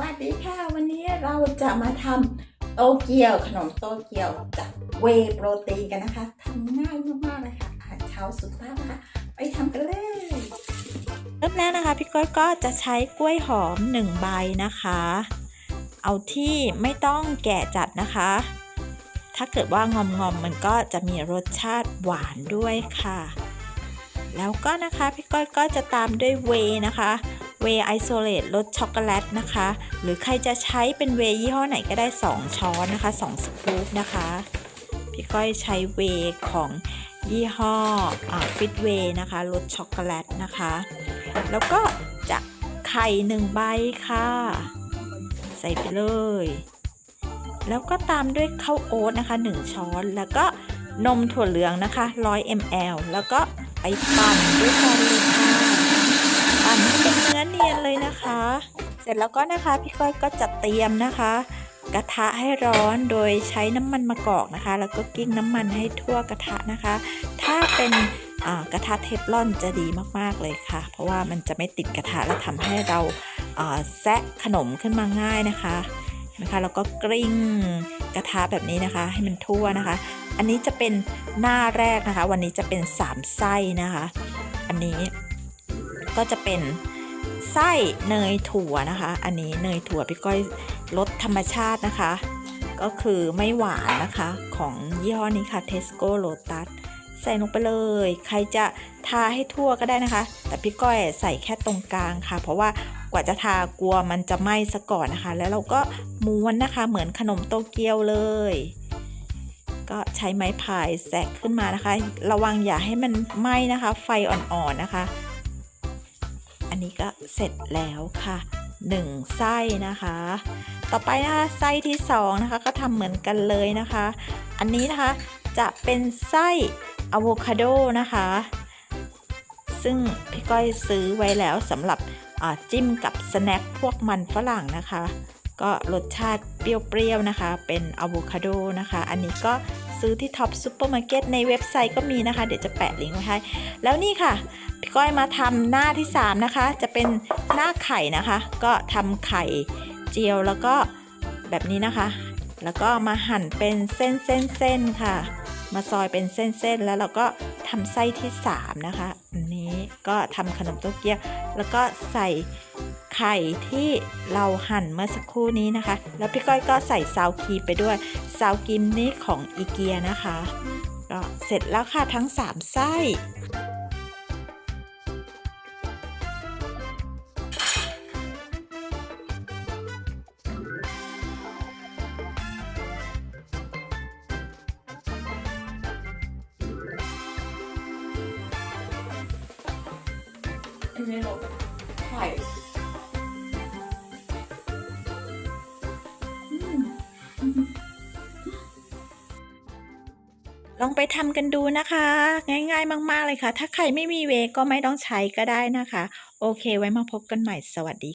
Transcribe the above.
วัสดีค่ะ วันนี้เราจะมาทำโตเกียวขนมโตเกียวจากเวโปรตีนกันนะคะทำง่ายมากๆเลยค่ะอาหารเช้าสุดภาพนะคะ ไปทำกันเลยเริ่มแรกนะคะพี่ก้อยก็จะใช้กล้วยหอม 1 ใบนะคะ เอาที่ไม่ต้องแก่จัดนะคะ ถ้าเกิดว่างอมๆมมันก็จะมีรสชาติหวานด้วยค่ะ แล้วก็นะคะพี่ก้อยก็จะตามด้วยเวนะคะ เวย์ไอโซเลตรสช็อกโกแลตนะคะ หรือใครจะใช้เป็นเวย์ยี่ห้อไหนก็ได้ 2 ช้อนนะคะ 2 สกู๊ปนะคะ พี่ก้อยใช้เวย์ของยี่ห้อฟิตเวย์นะคะรสช็อกโกแลตนะคะ แล้วก็จะไข่หนึ่งใบค่ะ ใส่ไปเลย แล้วก็ตามด้วยข้าวโอ๊ตนะคะ 1 ช้อนแล้วก็นมถั่วเหลืองนะคะ 100 ml แล้วก็ไปปั่นด้วยกันเลยค่ะปั่นให้เป็น ยนเลยนะคะ เสร็จแล้วก็นะคะพี่ก้อยก็จะเตรียมนะคะ กระทะให้ร้อนโดยใช้น้ำมันมะกอกนะคะ แล้วก็กิ้งน้ำมันให้ทั่วกระทะนะคะ ถ้าเป็นกระทะเทฟลอนจะดีมากๆเลยค่ะ เพราะว่ามันจะไม่ติดกระทะและทำให้เราแซะขนมขึ้นมาง่ายนะคะเห็นะคะแล้วก็กริ้งกระทะแบบนี้นะคะ ให้มันทั่วนะคะ อันนี้จะเป็นหน้าแรกนะคะ วันนี้จะเป็น 3 ไส้นะคะ อันนี้ก็จะเป็น ไส้เนยถั่วนะคะ อันนี้เนยถั่วพี่ก้อยรสธรรมชาตินะคะ ก็คือไม่หวานนะคะของยี่ห้อนี้ค่ะ Tesco Lotus ใส่ลงไปเลย ใครจะทาให้ทั่วก็ได้นะคะ แต่พี่ก้อยใส่แค่ตรงกลางค่ะ เพราะว่ากว่าจะทากลัวมันจะไหม้ซะก่อนนะคะ แล้วเราก็ม้วนนะคะ เหมือนขนมโตเกียวเลย ก็ใช้ไม้พายแสกขึ้นมานะคะ ระวังอย่าให้มันไหม้นะคะ ไฟอ่อนๆนะคะ อันนี้ก็เสร็จแล้วค่ะ 1 ไส้นะคะ ต่อไปนะคะไส้ที่2นะคะก็ทำเหมือนกันเลยนะคะ อันนี้นะคะจะเป็นไส้อะโวคาโดนะคะ ซึ่งพี่ก้อยซื้อไว้แล้วสำหรับจิ้มกับสแน็คพวกมันฝรั่งนะคะ ก็รสชาติเปรี้ยวๆนะคะ เป็นอะโวคาโดนะคะ อันนี้ก็ซื้อที่ท็อปซูเปอร์มาร์เก็ตในเว็บไซต์ก็มีนะคะ เดี๋ยวจะแปะลิงก์ไว้ให้ แล้วนี่ค่ะพี่ก้อยมาทำหน้าที่ 3 นะคะ จะเป็นหน้าไข่นะคะ ก็ทำไข่เจียวแล้วก็แบบนี้นะคะ แล้วก็มาหั่นเป็นเส้นเส้นเส้นค่ะ มาซอยเป็นเส้นเส้นแล้วเราก็ทำไส้ที่ 3 นะคะ อันนี้ก็ทำขนมโตเกียวแล้วก็ใส่ ไข่ที่เราหั่นเมื่อสักครู่นี้นะคะ แล้วพี่ก้อยก็ใส่ซาวครีมไปด้วยซาวครีมนี้ของอีเกียนะคะก็เสร็จแล้วค่ะทั้ง 3 ไส้อันนี้เราไข่ ลองไปทำกันดูนะคะ ง่าย ๆ มาก ๆ เลยค่ะ ถ้าใครไม่มีเวก็ไม่ต้องใช้ก็ได้นะคะ โอเค ไว้มาพบกันใหม่สวัสดี